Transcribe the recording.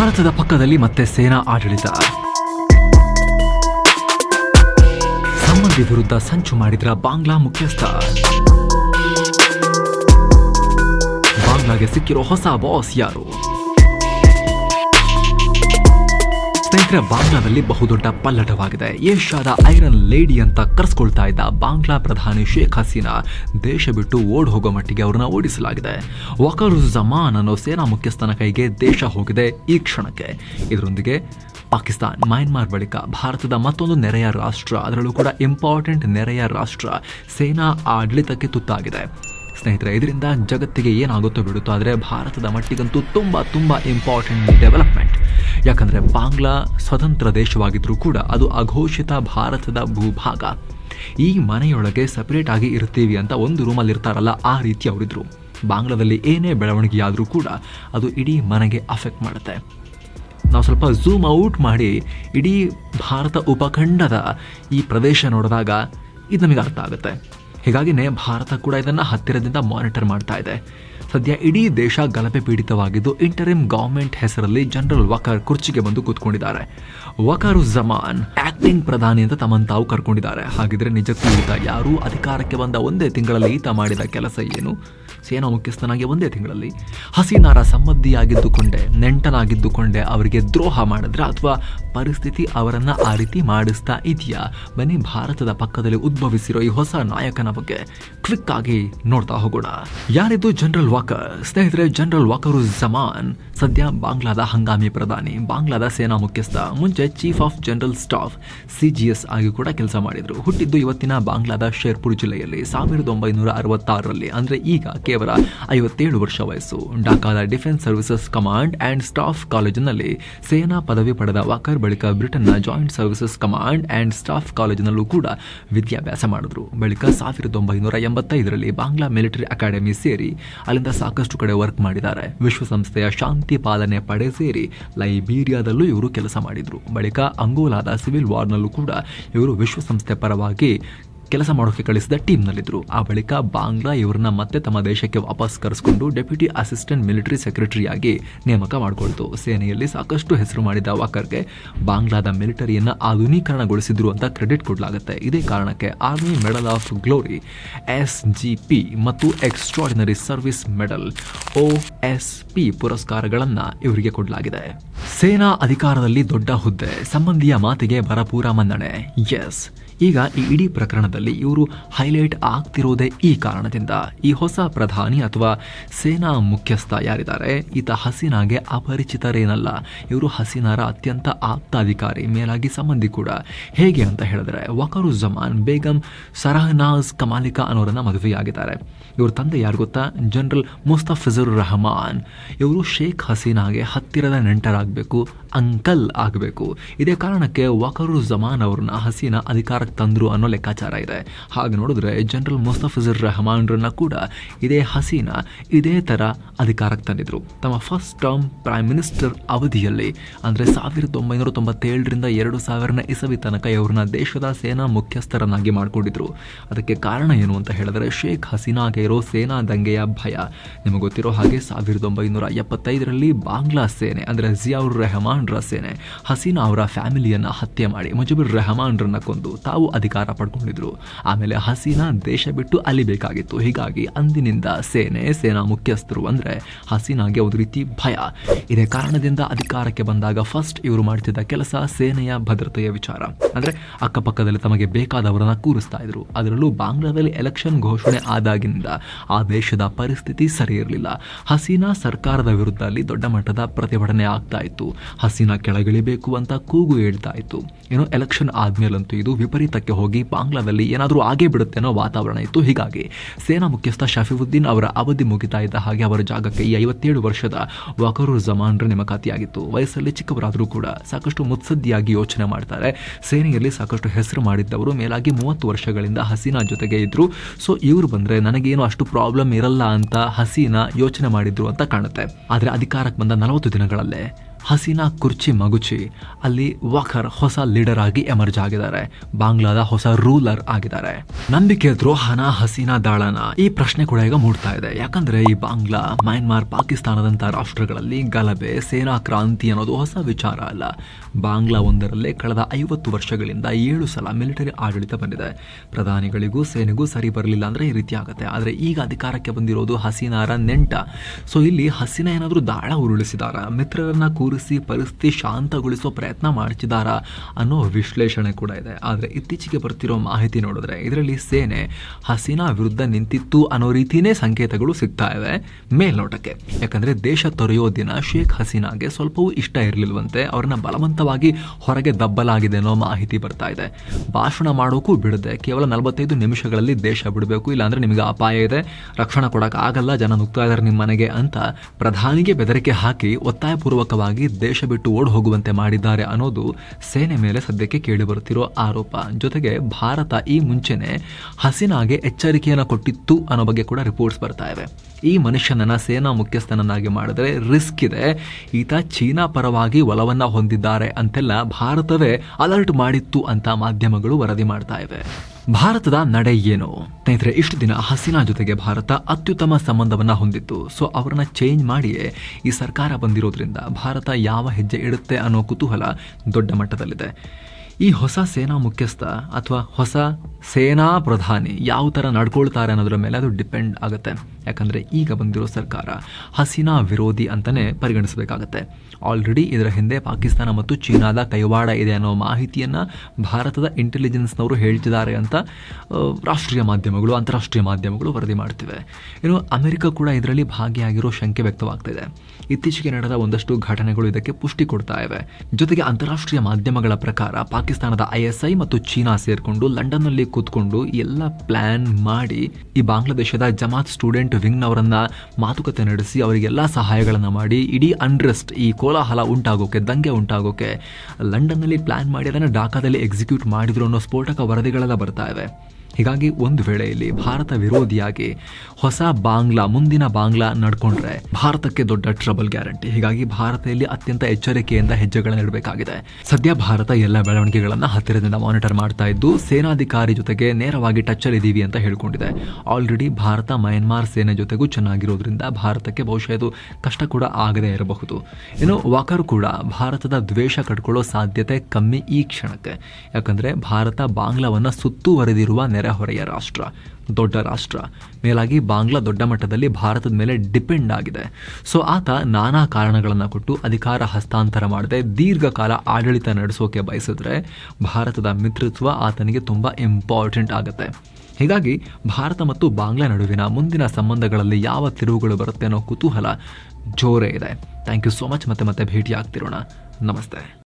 ಭಾರತದ ಪಕ್ಕದಲ್ಲಿ ಮತ್ತೆ ಸೇನಾ ಆಡಳಿತ. ಸಂಬಂಧಿ ವಿರುದ್ಧ ಸಂಚು ಮಾಡಿದ್ರ ಬಾಂಗ್ಲಾ ಮುಖ್ಯಸ್ಥ. ಬಾಂಗ್ಲಾಗೆ ಸಿಕ್ಕಿರೋ ಹೊಸ ಬಾಸ್ ಯಾರು? ಸ್ನೇಹಿತರೆ, ಬಾಂಗ್ಲಾದಲ್ಲಿ ಬಹುದೊಡ್ಡ ಪಲ್ಲಟವಾಗಿದೆ. ಏಷ್ಯಾದ ಐರನ್ ಲೇಡಿ ಅಂತ ಕರೆಸ್ಕೊಳ್ತಾ ಇದ್ದ ಬಾಂಗ್ಲಾ ಪ್ರಧಾನಿ ಶೇಖ್ ಹಸೀನಾ ದೇಶ ಬಿಟ್ಟು ಓಡ್ ಹೋಗೋ ಮಟ್ಟಿಗೆ ಅವ್ರನ್ನ ಓಡಿಸಲಾಗಿದೆ. ವಕರು ಜಮಾನ್ ಅನ್ನೋ ಸೇನಾ ಮುಖ್ಯಸ್ಥನ ಕೈಗೆ ದೇಶ ಹೋಗಿದೆ ಈ ಕ್ಷಣಕ್ಕೆ. ಇದರೊಂದಿಗೆ ಪಾಕಿಸ್ತಾನ್, ಮ್ಯಾನ್ಮಾರ್ ಬಳಿಕ ಭಾರತದ ಮತ್ತೊಂದು ನೆರೆಯ ರಾಷ್ಟ್ರ, ಅದರಲ್ಲೂ ಕೂಡ ಇಂಪಾರ್ಟೆಂಟ್ ನೆರೆಯ ರಾಷ್ಟ್ರ, ಸೇನಾ ಆಡಳಿತಕ್ಕೆ ತುತ್ತಾಗಿದೆ. ಸ್ನೇಹಿತರೆ, ಇದರಿಂದ ಜಗತ್ತಿಗೆ ಏನಾಗುತ್ತೋ ಬಿಡುತ್ತೋ, ಆದರೆ ಭಾರತದ ಮಟ್ಟಿಗಂತೂ ತುಂಬ ತುಂಬ ಇಂಪಾರ್ಟೆಂಟ್ ಡೆವಲಪ್ಮೆಂಟ್ ಯಾಕಂದರೆ ಬಾಂಗ್ಲಾ ಸ್ವತಂತ್ರ ದೇಶವಾಗಿದ್ದರೂ ಕೂಡ ಅದು ಅಘೋಷಿತ ಭಾರತದ ಭೂಭಾಗ. ಈ ಮನೆಯೊಳಗೆ ಸಪ್ರೇಟ್ ಆಗಿ ಇರ್ತೀವಿ ಅಂತ ಒಂದು ರೂಮಲ್ಲಿ ಇರ್ತಾರಲ್ಲ ಆ ರೀತಿ ಅವರಿದ್ರು. ಬಾಂಗ್ಲಾದಲ್ಲಿ ಏನೇ ಬೆಳವಣಿಗೆ ಆದರೂ ಕೂಡ ಅದು ಇಡೀ ಮನೆಗೆ ಅಫೆಕ್ಟ್ ಮಾಡುತ್ತೆ. ನಾವು ಸ್ವಲ್ಪ ಝೂಮ್ ಔಟ್ ಮಾಡಿ ಇಡೀ ಭಾರತ ಉಪಖಂಡದ ಈ ಪ್ರದೇಶ ನೋಡಿದಾಗ ಇದು ನಮಗೆ ಅರ್ಥ ಆಗುತ್ತೆ. ಹೀಗಾಗಿನೇ ಭಾರತ ಕೂಡ ಇದನ್ನು ಹತ್ತಿರದಿಂದ ಮಾನಿಟರ್ ಮಾಡ್ತಾ ಇದೆ. ಸದ್ಯ ಇಡೀ ದೇಶ ಗಲಭೆ ಪೀಡಿತವಾಗಿದ್ದು ಇಂಟರಿಮ್ ಗವರ್ಮೆಂಟ್ ಹೆಸರಲ್ಲಿ ಜನರಲ್ ವಕರ್ ಕುರ್ಚಿಗೆ ಬಂದು ಕೂತ್ಕೊಂಡಿದ್ದಾರೆ. ವಕಾರು ಜಮಾನ್ ಆಕ್ಟಿಂಗ್ ಪ್ರಧಾನಿ ಅಂತ ತಮ್ಮನ್ನು ತಾವು ಕರ್ಕೊಂಡಿದ್ದಾರೆ. ಹಾಗಿದ್ರೆ ನಿಜಕ್ಕೂ ಈತ ಯಾರು ಅಧಿಕಾರಕ್ಕೆ ಬಂದ ಒಂದೇ ತಿಂಗಳಲ್ಲಿ ಈತ ಮಾಡಿದ ಕೆಲಸ ಏನು? ಸೇನಾ ಮುಖ್ಯಸ್ಥನಾಗಿ ಒಂದೇ ತಿಂಗಳಲ್ಲಿ ಹಸೀನಾರ ಸಮ್ಮದ್ದಿಯಾಗಿದ್ದುಕೊಂಡೆ ನೆಂಟನಾಗಿದ್ದುಕೊಂಡೆ, ಅವರಿಗೆ ದ್ರೋಹ ಮಾಡಿದ್ರೆ ಅಥವಾ ಪರಿಸ್ಥಿತಿ ಅವರನ್ನು ಆ ರೀತಿ ಮಾಡಿಸ್ತಾ ಇದೆಯಾ? ಬನ್ನಿ ಭಾರತದ ಪಕ್ಕದಲ್ಲಿ ಉದ್ಭವಿಸಿರೋ ಈ ಹೊಸ ನಾಯಕನ ಬಗ್ಗೆ ಕ್ವಿಕ್ ಆಗಿ ನೋಡ್ತಾ ಹೋಗೋಣ. ಯಾರಿದು ಜನರಲ್ ವಾಕರ್? ಸ್ನೇಹಿತರೆ, ಜನರಲ್ ವಾಕರು ಜಮಾನ್. ಸದ್ಯ ಬಾಂಗ್ಲಾದ ಹಂಗಾಮಿ ಪ್ರಧಾನಿ, ಬಾಂಗ್ಲಾದ ಸೇನಾ ಮುಖ್ಯಸ್ಥ, ಮುಂಚೆ chief of general staff CGS ಆಗಿ ಕೂಡ ಕೆಲಸ ಮಾಡಿದ್ರು. ಹುಟ್ಟಿದ್ದು ಇವತ್ತಿನ ಬಾಂಗ್ಲಾದ ಶೇರ್ಪುರ್ ಜಿಲ್ಲೆಯಲ್ಲಿ ಸಾವಿರದ ಒಂಬೈನೂರ ಅರವತ್ತಾರರಲ್ಲಿ, ಅಂದ್ರೆ ಈಗ ಕೇವಲ ಐವತ್ತೇಳು ವರ್ಷ ವಯಸ್ಸು. ಢಾಕಾದ defence services command and staff ಕಾಲೇಜಿನಲ್ಲಿ ಸೇನಾ ಪದವಿ ಪಡೆದ ವಾಕರ್ ಬಳಿಕ ಬ್ರಿಟನ್ನ joint services command and staff ಕಾಲೇಜಿನಲ್ಲೂ ಕೂಡ ವಿದ್ಯಾಭ್ಯಾಸ ಮಾಡಿದ್ರು. ಬಳಿಕ ಸಾವಿರದ ಒಂಬೈನೂರ ಎಂಬತ್ತೈದರಲ್ಲಿ ಬಾಂಗ್ಲಾ ಮಿಲಿಟರಿ ಅಕಾಡೆಮಿ ಸೇರಿ ಅಲ್ಲಿಂದ ಸಾಕಷ್ಟು ಕಡೆ ವರ್ಕ್ ಮಾಡಿದ್ದಾರೆ. ವಿಶ್ವಸಂಸ್ಥೆಯ ಶಾಂತಿ ಪಾಲನೆ ಪಡೆ ಸೇರಿ ಲೈಬೀರಿಯಾದಲ್ಲೂ ಇವರು ಕೆಲಸ ಮಾಡಿದ್ರು. ಬಳಿಕ ಅಂಗೋಲಾದ ಸಿವಿಲ್ ವಾರ್ನಲ್ಲೂ ಕೂಡ ಇವರು ವಿಶ್ವಸಂಸ್ಥೆ ಪರವಾಗಿ ಕೆಲಸ ಮಾಡೋಕೆ ಕಳಿಸಿದ ಟೀಮ್ನಲ್ಲಿದ್ದರು. ಆ ಬಳಿಕ ಬಾಂಗ್ಲಾ ಇವರನ್ನ ಮತ್ತೆ ತಮ್ಮ ದೇಶಕ್ಕೆ ವಾಪಸ್ ಕರೆಸ್ಕೊಂಡು ಡೆಪ್ಯೂಟಿ ಅಸಿಸ್ಟೆಂಟ್ ಮಿಲಿಟರಿ ಸೆಕ್ರೆಟರಿಯಾಗಿ ನೇಮಕ ಮಾಡಿಕೊಳ್ತು. ಸೇನೆಯಲ್ಲಿ ಸಾಕಷ್ಟು ಹೆಸರು ಮಾಡಿದ ವಾಕರ್ಗೆ ಬಾಂಗ್ಲಾದ ಮಿಲಿಟರಿಯನ್ನ ಆಧುನೀಕರಣಗೊಳಿಸಿದ್ರು ಅಂತ ಕ್ರೆಡಿಟ್ ಕೊಡಲಾಗುತ್ತೆ. ಇದೇ ಕಾರಣಕ್ಕೆ army medal of glory S G P ಮತ್ತು extraordinary service medal, O S P ಪುರಸ್ಕಾರಗಳನ್ನು ಇವರಿಗೆ ಕೊಡಲಾಗಿದೆ. ಸೇನಾ ಅಧಿಕಾರದಲ್ಲಿ ದೊಡ್ಡ ಹುದ್ದೆ, ಸಂಬಂಧಿಯ ಮಾತಿಗೆ ಭರಪೂರ ಮನ್ನಣೆ, ಎಸ್. ಈಗ ಈ ಇಡೀ ಪ್ರಕರಣದಲ್ಲಿ ಇವರು ಹೈಲೈಟ್ ಆಗ್ತಿರೋದೇ ಈ ಕಾರಣದಿಂದ. ಈ ಹೊಸ ಪ್ರಧಾನಿ ಅಥವಾ ಸೇನಾ ಮುಖ್ಯಸ್ಥ ಯಾರಿದ್ದಾರೆ? ಈತ ಹಸೀನಾಗೆ ಅಪರಿಚಿತರೇನಲ್ಲ. ಇವರು ಹಸೀನಾರ ಅತ್ಯಂತ ಆಪ್ತ ಅಧಿಕಾರಿ ಮೇಲಾಗಿ ಸಂಬಂಧಿ ಕೂಡ. ಹೇಗೆ ಅಂತ ಹೇಳಿದ್ರೆ, ವಕರು ಜಮಾನ್ ಬೇಗಂ ಸರಹನಾಜ್ ಕಮಾಲಿಕಾ ಅನ್ನೋರನ್ನ ಮದುವೆಯಾಗಿದ್ದಾರೆ. ಇವ್ರ ತಂದೆ ಯಾರು ಗೊತ್ತಾ? ಜನರಲ್ ಮುಸ್ತಫಿಜುರ್ ರಹಮಾನ್. ಇವರು ಶೇಖ್ ಹಸೀನಾಗೆ ಹತ್ತಿರದ ನೆಂಟರಾಗಬೇಕು, ಅಂಕಲ್ ಆಗಬೇಕು. ಇದೇ ಕಾರಣಕ್ಕೆ ವಕರು ಜಮಾನ್ ಅವ್ರನ್ನ ಹಸೀನಾ ಅಧಿಕಾರಕ್ಕೆ ತಂದ್ರು ಅನ್ನೋ ಲೆಕ್ಕಾಚಾರ ಇದೆ. ಹಾಗೆ ನೋಡಿದ್ರೆ ಜನರಲ್ ಮುಸ್ತಫಿಜುರ್ ರೆಹಮಾನ್ರನ್ನ ಕೂಡ ಇದೇ ಹಸೀನಾ ಇದೇ ಥರ ಅಧಿಕಾರಕ್ಕೆ ತಂದಿದ್ರು. ತಮ್ಮ ಫಸ್ಟ್ ಟರ್ಮ್ ಪ್ರೈಮ್ ಮಿನಿಸ್ಟರ್ ಅವಧಿಯಲ್ಲಿ, ಅಂದರೆ ಸಾವಿರದ ಒಂಬೈನೂರ ತೊಂಬತ್ತೇಳರಿಂದ ಎರಡು ಸಾವಿರನ ಇಸವಿ ತನಕ ಇವ್ರನ್ನ ದೇಶದ ಸೇನಾ ಮುಖ್ಯಸ್ಥರನ್ನಾಗಿ ಮಾಡಿಕೊಂಡಿದ್ರು. ಅದಕ್ಕೆ ಕಾರಣ ಏನು ಅಂತ ಹೇಳಿದ್ರೆ ಶೇಖ್ ಹಸೀನಾಗೆ ಇರೋ ಸೇನಾ ದಂಗೆಯ ಭಯ. ನಿಮಗೆ ಗೊತ್ತಿರೋ ಹಾಗೆ ಸಾವಿರದ ಒಂಬೈನೂರ ಎಪ್ಪತ್ತೈದರಲ್ಲಿ ಬಾಂಗ್ಲಾ ಸೇನೆ, ಅಂದರೆ ಜಿಯಾವುರ್ ರೆಹಮಾನ್ರ ಸೇನೆ, ಹಸೀನಾ ಅವರ ಫ್ಯಾಮಿಲಿಯನ್ನ ಹತ್ಯೆ ಮಾಡಿ ಮುಜಿಬುರ್ ರೆಹಮಾನ್ರನ್ನ ಕೊಂದು ತಾವು ಅಧಿಕಾರ ಪಡ್ಕೊಂಡಿದ್ರು. ಆಮೇಲೆ ಹಸೀನಾ ದೇಶ ಬಿಟ್ಟು ಅಲಿಬೇಕಾಗಿತ್ತು ಹೀಗಾಗಿ ಅಂದಿನಿಂದ ಸೇನೆ, ಸೇನಾ ಮುಖ್ಯಸ್ಥರು ಅಂದರೆ ಹಸೀನಾಗೆ ಒಂದು ರೀತಿ ಭಯ. ಇದೇ ಕಾರಣದಿಂದ ಅಧಿಕಾರಕ್ಕೆ ಬಂದಾಗ ಫಸ್ಟ್ ಇವರು ಮಾಡ್ತಿದ್ದ ಕೆಲಸ ಸೇನೆಯ ಭದ್ರತೆಯ ವಿಚಾರ. ಅಂದರೆ ಅಕ್ಕಪಕ್ಕದಲ್ಲಿ ತಮಗೆ ಬೇಕಾದವರನ್ನ ಕೂರಿಸ್ತಾ ಇದ್ರು. ಅದರಲ್ಲೂ ಬಾಂಗ್ಲಾದಲ್ಲಿ ಎಲೆಕ್ಷನ್ ಘೋಷಣೆ ಆದಾಗಿನಿಂದ ಆ ದೇಶದ ಪರಿಸ್ಥಿತಿ ಸರಿ ಇರಲಿಲ್ಲ. ಹಸೀನಾ ಸರ್ಕಾರದ ವಿರುದ್ಧ ಅಲ್ಲಿ ದೊಡ್ಡ ಮಟ್ಟದ ಪ್ರತಿಭಟನೆ ಆಗ್ತಾ ಇತ್ತು. ಹಸೀನಾ ಕೆಳಗಿಳಿಬೇಕು ಅಂತ ಕೂಗು ಹೇಳ್ತಾ ಇತ್ತು. ಏನೋ ಎಲೆಕ್ಷನ್ ಆದ್ಮೇಲಂತೂ ಇದು ವಿಪರೀತಕ್ಕೆ ಹೋಗಿ ಬಾಂಗ್ಲಾದಲ್ಲಿ ಏನಾದರೂ ಆಗೇ ಬಿಡುತ್ತೆ ಅನ್ನೋ ವಾತಾವರಣ ಇತ್ತು. ಹೀಗಾಗಿ ಸೇನಾ ಮುಖ್ಯಸ್ಥ ಶಫೀವುದ್ದೀನ್ ಅವರ ಅವಧಿ ಮುಗಿತಾ ಇದ್ದ ಹಾಗೆ ಅವರ ಜಾಗಕ್ಕೆ ಈ ಐವತ್ತೇಳು ವರ್ಷದ ವಕರೂರ್ ಜಮಾನ್ರ ನೇಮಕಾತಿಯಾಗಿತ್ತು. ವಯಸ್ಸಲ್ಲಿ ಚಿಕ್ಕವರಾದರೂ ಕೂಡ ಸಾಕಷ್ಟು ಮುತ್ಸದ್ದಿಯಾಗಿ ಯೋಚನೆ ಮಾಡ್ತಾರೆ. ಸೇನೆಯಲ್ಲಿ ಸಾಕಷ್ಟು ಹೆಸರು ಮಾಡಿದ್ದವರು ಮೇಲಾಗಿ ಮೂವತ್ತು ವರ್ಷಗಳಿಂದ ಹಸೀನಾ ಜೊತೆಗೆ ಇದ್ದರು ಸೊ, ಇವರು ಬಂದರೆ ನನಗೇನು ಅಷ್ಟು ಪ್ರಾಬ್ಲಮ್ ಇರಲ್ಲ ಅಂತ ಹಸೀನಾ ಯೋಚನೆ ಮಾಡಿದ್ರು ಅಂತ ಕಾಣುತ್ತೆ. ಆದರೆ ಅಧಿಕಾರಕ್ಕೆ ಬಂದ ನಲವತ್ತು ದಿನಗಳಲ್ಲೇ ಹಸೀನಾ ಕುರ್ಚಿ ಮಗುಚಿ. ಅಲ್ಲಿ ವಖರ್ ಹೊಸ ಲೀಡರ್ ಆಗಿ ಎಮರ್ಜ್ ಆಗಿದ್ದಾರೆ. ಬಾಂಗ್ಲಾದ ಹೊಸ ರೂಲರ್ ಆಗಿದ್ದಾರೆ. ನಂಬಿಕೆ ದ್ರೋಹನ ಹಸೀನಾ ದಾಳನ ಈ ಪ್ರಶ್ನೆ ಕೂಡ ಈಗ ಮೂಡ್ತಾ ಇದೆ. ಯಾಕಂದ್ರೆ ಈ ಬಾಂಗ್ಲಾ, ಮ್ಯಾನ್ಮಾರ್ ಪಾಕಿಸ್ತಾನದಂತ ರಾಷ್ಟ್ರಗಳಲ್ಲಿ ಗಲಭೆ, ಸೇನಾ ಕ್ರಾಂತಿ ಅನ್ನೋದು ಹೊಸ ವಿಚಾರ ಅಲ್ಲ. ಬಾಂಗ್ಲಾ ಒಂದರಲ್ಲೇ ಕಳೆದ ಐವತ್ತು ವರ್ಷಗಳಿಂದ ಏಳು ಸಲ ಮಿಲಿಟರಿ ಆಡಳಿತ ಬಂದಿದೆ. ಪ್ರಧಾನಿಗಳಿಗೂ ಸೇನೆಗೂ ಸರಿ ಬರಲಿಲ್ಲ ಅಂದ್ರೆ ಈ ರೀತಿ ಆಗುತ್ತೆ. ಆದ್ರೆ ಈಗ ಅಧಿಕಾರಕ್ಕೆ ಬಂದಿರೋದು ಹಸೀನಾರ ನೆಂಟ. ಸೊ ಇಲ್ಲಿ ಹಸೀನಾ ಏನಾದರೂ ದಾಳ ಉರುಳಿಸಿದಾರ? ಮಿತ್ರರನ್ನ ಕೂರಿಸಿ ಪರಿಸ್ಥಿತಿ ಶಾಂತಗೊಳಿಸೋ ಪ್ರಯತ್ನ ಮಾಡ್ತಿದಾರ ಅನ್ನೋ ವಿಶ್ಲೇಷಣೆ ಕೂಡ ಇದೆ. ಆದರೆ ಇತ್ತೀಚೆಗೆ ಬರ್ತಿರೋ ಮಾಹಿತಿ ನೋಡಿದ್ರೆ ಇದರಲ್ಲಿ ಸೇನೆ ಹಸೀನಾ ವಿರುದ್ಧ ನಿಂತಿತ್ತು ಅನ್ನೋ ರೀತಿಯೇ ಸಂಕೇತಗಳು ಸಿಗ್ತಾ ಇವೆ ಮೇಲ್ನೋಟಕ್ಕೆ. ಯಾಕಂದ್ರೆ ದೇಶ ತೊರೆಯೋ ದಿನ ಶೇಖ್ ಹಸೀನಾಗೆ ಸ್ವಲ್ಪವೂ ಇಷ್ಟ ಇರಲಿಲ್ವಂತೆ ಅವ್ರನ್ನ ಬಲವಂತವಾಗಿ ಹೊರಗೆ ದಬ್ಬಲಾಗಿದೆ ಅನ್ನೋ ಮಾಹಿತಿ ಬರ್ತಾ ಇದೆ. ಭಾಷಣ ಮಾಡೋಕ್ಕೂ ಬಿಡದೆ ಕೇವಲ ನಲವತ್ತೈದು ನಿಮಿಷಗಳಲ್ಲಿ ದೇಶ ಬಿಡಬೇಕು, ಇಲ್ಲಾಂದ್ರೆ ನಿಮಗೆ ಅಪಾಯ ಇದೆ. ರಕ್ಷಣೆ ಕೊಡೋಕ್ಕಾಗಲ್ಲ, ಜನ ನುಗ್ತಾ ಇದ್ದಾರೆ ನಿಮ್ಮ ಮನೆಗೆ ಅಂತ ಪ್ರಧಾನಿಗೆ ಬೆದರಿಕೆ ಹಾಕಿ ಒತ್ತಾಯಪೂರ್ವಕವಾಗಿ ದೇಶ ಬಿಟ್ಟು ಓಡ್ ಹೋಗುವಂತೆ ಮಾಡಿದ್ದಾರೆ ಅನ್ನೋದು ಸೇನೆ ಮೇಲೆ ಸದ್ಯಕ್ಕೆ ಕೇಳಿ ಬರುತ್ತಿರೋ ಆರೋಪ. ಜೊತೆಗೆ ಭಾರತ ಈ ಮುಂಚೆನೆ ಹಸೀನಾಗೆ ಎಚ್ಚರಿಕೆಯನ್ನು ಕೊಟ್ಟಿತ್ತು ಅನ್ನೋ ಬಗ್ಗೆ ಕೂಡ ರಿಪೋರ್ಟ್ಸ್ ಬರ್ತಾ ಇವೆ. ಈ ಮನುಷ್ಯನನ್ನ ಸೇನಾ ಮುಖ್ಯಸ್ಥನನ್ನಾಗಿ ಮಾಡಿದರೆ ರಿಸ್ಕ್ ಇದೆ. ಈತ ಚೀನಾ ಪರವಾಗಿ ಒಲವನ್ನು ಹೊಂದಿದ್ದಾರೆ ಅಂತೆಲ್ಲ ಭಾರತವೇ ಅಲರ್ಟ್ ಮಾಡಿತ್ತು ಅಂತ ಮಾಧ್ಯಮಗಳು ವರದಿ ಮಾಡ್ತಾ ಇವೆ. ಭಾರತದ ನಡೆ ಏನು? ಸ್ನೇಹಿತರೆ, ಇಷ್ಟು ದಿನ ಹಸೀನಾ ಜೊತೆಗೆ ಭಾರತ ಅತ್ಯುತ್ತಮ ಸಂಬಂಧವನ್ನು ಹೊಂದಿತ್ತು. ಸೊ ಅವರನ್ನ ಚೇಂಜ್ ಮಾಡಿಯೇ ಈ ಸರ್ಕಾರ ಬಂದಿರೋದ್ರಿಂದ ಭಾರತ ಯಾವ ಹೆಜ್ಜೆ ಇಡುತ್ತೆ ಅನ್ನೋ ಕುತೂಹಲ ದೊಡ್ಡ ಮಟ್ಟದಲ್ಲಿದೆ. ಈ ಹೊಸ ಸೇನಾ ಮುಖ್ಯಸ್ಥ ಅಥವಾ ಹೊಸ ಸೇನಾ ಪ್ರಧಾನಿ ಯಾವ ಥರ ನಡ್ಕೊಳ್ತಾರೆ ಅನ್ನೋದ್ರ ಮೇಲೆ ಅದು ಡಿಪೆಂಡ್ ಆಗುತ್ತೆ. ಯಾಕಂದರೆ ಈಗ ಬಂದಿರೋ ಸರ್ಕಾರ ಹಸೀನಾ ವಿರೋಧಿ ಅಂತಲೇ ಪರಿಗಣಿಸಬೇಕಾಗತ್ತೆ. ಆಲ್ರೆಡಿ ಇದರ ಹಿಂದೆ ಪಾಕಿಸ್ತಾನ ಮತ್ತು ಚೀನಾದ ಕೈವಾಡ ಇದೆ ಅನ್ನೋ ಮಾಹಿತಿಯನ್ನು ಭಾರತದ ಇಂಟೆಲಿಜೆನ್ಸ್ನವರು ಹೇಳ್ತಿದ್ದಾರೆ ಅಂತ ರಾಷ್ಟ್ರೀಯ ಮಾಧ್ಯಮಗಳು, ಅಂತಾರಾಷ್ಟ್ರೀಯ ಮಾಧ್ಯಮಗಳು ವರದಿ ಮಾಡ್ತಿವೆ. ಇನ್ನು ಅಮೆರಿಕ ಕೂಡ ಇದರಲ್ಲಿ ಭಾಗಿಯಾಗಿರೋ ಶಂಕೆ ವ್ಯಕ್ತವಾಗ್ತಿದೆ. ಇತ್ತೀಚೆಗೆ ನಡೆದ ಒಂದಷ್ಟು ಘಟನೆಗಳು ಇದಕ್ಕೆ ಪುಷ್ಟಿ ಕೊಡ್ತಾ ಇವೆ. ಜೊತೆಗೆ ಅಂತಾರಾಷ್ಟ್ರೀಯ ಮಾಧ್ಯಮಗಳ ಪ್ರಕಾರ ಪಾಕಿಸ್ತಾನದ ಐಎಸ್ಐ ಮತ್ತು ಚೀನಾ ಸೇರಿಕೊಂಡು ಲಂಡನ್ನಲ್ಲಿ ಕೂತ್ಕೊಂಡು ಎಲ್ಲ ಪ್ಲಾನ್ ಮಾಡಿ ಈ ಬಾಂಗ್ಲಾದೇಶದ ಜಮಾತ್ ಸ್ಟೂಡೆಂಟ್ ವಿಂಗ್ನವರನ್ನ ಮಾತುಕತೆ ನಡೆಸಿ ಅವರಿಗೆಲ್ಲ ಸಹಾಯಗಳನ್ನು ಮಾಡಿ ಇಡೀ ಅನ್ರೆಸ್ಟ್ ಈ ಕೋಲಾಹಲ ಉಂಟಾಗೋಕೆ, ದಂಗೆ ಉಂಟಾಗೋಕ್ಕೆ ಲಂಡನ್ನಲ್ಲಿ ಪ್ಲ್ಯಾನ್ ಮಾಡಿ ಅದನ್ನು ಡಾಕಾದಲ್ಲಿ ಎಕ್ಸಿಕ್ಯೂಟ್ ಮಾಡಿದ್ರು ಅನ್ನೋ ಸ್ಫೋಟಕ ವರದಿಗಳೆಲ್ಲ ಬರ್ತಾ ಇವೆ. ಹೀಗಾಗಿ ಒಂದು ವೇಳೆಯಲ್ಲಿ ಭಾರತ ವಿರೋಧಿಯಾಗಿ ಹೊಸ ಬಾಂಗ್ಲಾ, ಮುಂದಿನ ಬಾಂಗ್ಲಾ ನಡ್ಕೊಂಡ್ರೆ ಭಾರತಕ್ಕೆ ದೊಡ್ಡ ಟ್ರಬಲ್ ಗ್ಯಾರಂಟಿ ಹೀಗಾಗಿ ಭಾರತದಲ್ಲಿ ಅತ್ಯಂತ ಎಚ್ಚರಿಕೆಯಿಂದ ಹೆಜ್ಜೆಗಳನ್ನು ಇಡಬೇಕಾಗಿದೆ. ಸದ್ಯ ಭಾರತ ಎಲ್ಲ ಬೆಳವಣಿಗೆಗಳನ್ನು ಹತ್ತಿರದಿಂದ ಮಾನಿಟರ್ ಮಾಡ್ತಾ ಇದ್ದು, ಸೇನಾಧಿಕಾರಿ ಜೊತೆಗೆ ನೇರವಾಗಿ ಟಚ್ ಅಲ್ಲಿ ಇದೀವಿ ಅಂತ ಹೇಳ್ಕೊಂಡಿದೆ. ಆಲ್ರೆಡಿ ಭಾರತ ಮಯನ್ಮಾರ್ ಸೇನೆ ಜೊತೆಗೂ ಚೆನ್ನಾಗಿರೋದ್ರಿಂದ ಭಾರತಕ್ಕೆ ಬಹುಶಃ ಇದು ಕಷ್ಟ ಕೂಡ ಆಗದೇ ಇರಬಹುದು. ಇನ್ನು ವಾಕರ್ ಕೂಡ ಭಾರತದ ದ್ವೇಷ ಕಟ್ಕೊಳ್ಳೋ ಸಾಧ್ಯತೆ ಕಮ್ಮಿ ಈ ಕ್ಷಣಕ್ಕೆ. ಯಾಕಂದ್ರೆ ಭಾರತ ಬಾಂಗ್ಲಾವನ್ನ ಸುತ್ತುವರೆದಿರುವ ನೆರೆಹೊರೆಯ ರಾಷ್ಟ್ರ, ದೊಡ್ಡ ರಾಷ್ಟ್ರ. ಮೇಲಾಗಿ ಬಾಂಗ್ಲಾ ದೊಡ್ಡ ಮಟ್ಟದಲ್ಲಿ ಭಾರತದ ಮೇಲೆ ಡಿಪೆಂಡ್ ಆಗಿದೆ. ಸೊ ಆತ ನಾನಾ ಕಾರಣಗಳನ್ನು ಕೊಟ್ಟು ಅಧಿಕಾರ ಹಸ್ತಾಂತರ ಮಾಡದೆ ದೀರ್ಘಕಾಲ ಆಡಳಿತ ನಡೆಸೋಕೆ ಬಯಸಿದ್ರೆ ಭಾರತದ ಮಿತ್ರತ್ವ ಆತನಿಗೆ ತುಂಬ ಇಂಪಾರ್ಟೆಂಟ್ ಆಗುತ್ತೆ. ಹೀಗಾಗಿ ಭಾರತ ಮತ್ತು ಬಾಂಗ್ಲಾ ನಡುವಿನ ಮುಂದಿನ ಸಂಬಂಧಗಳಲ್ಲಿ ಯಾವ ತಿರುವುಗಳು ಬರುತ್ತೆ ಅನ್ನೋ ಕುತೂಹಲ ಜೋರೇ ಇದೆ. ಥ್ಯಾಂಕ್ ಯು ಸೋ ಮಚ್ ಮತ್ತೆ ಮತ್ತೆ ಭೇಟಿ ಆಗ್ತಿರೋಣ ನಮಸ್ತೆ.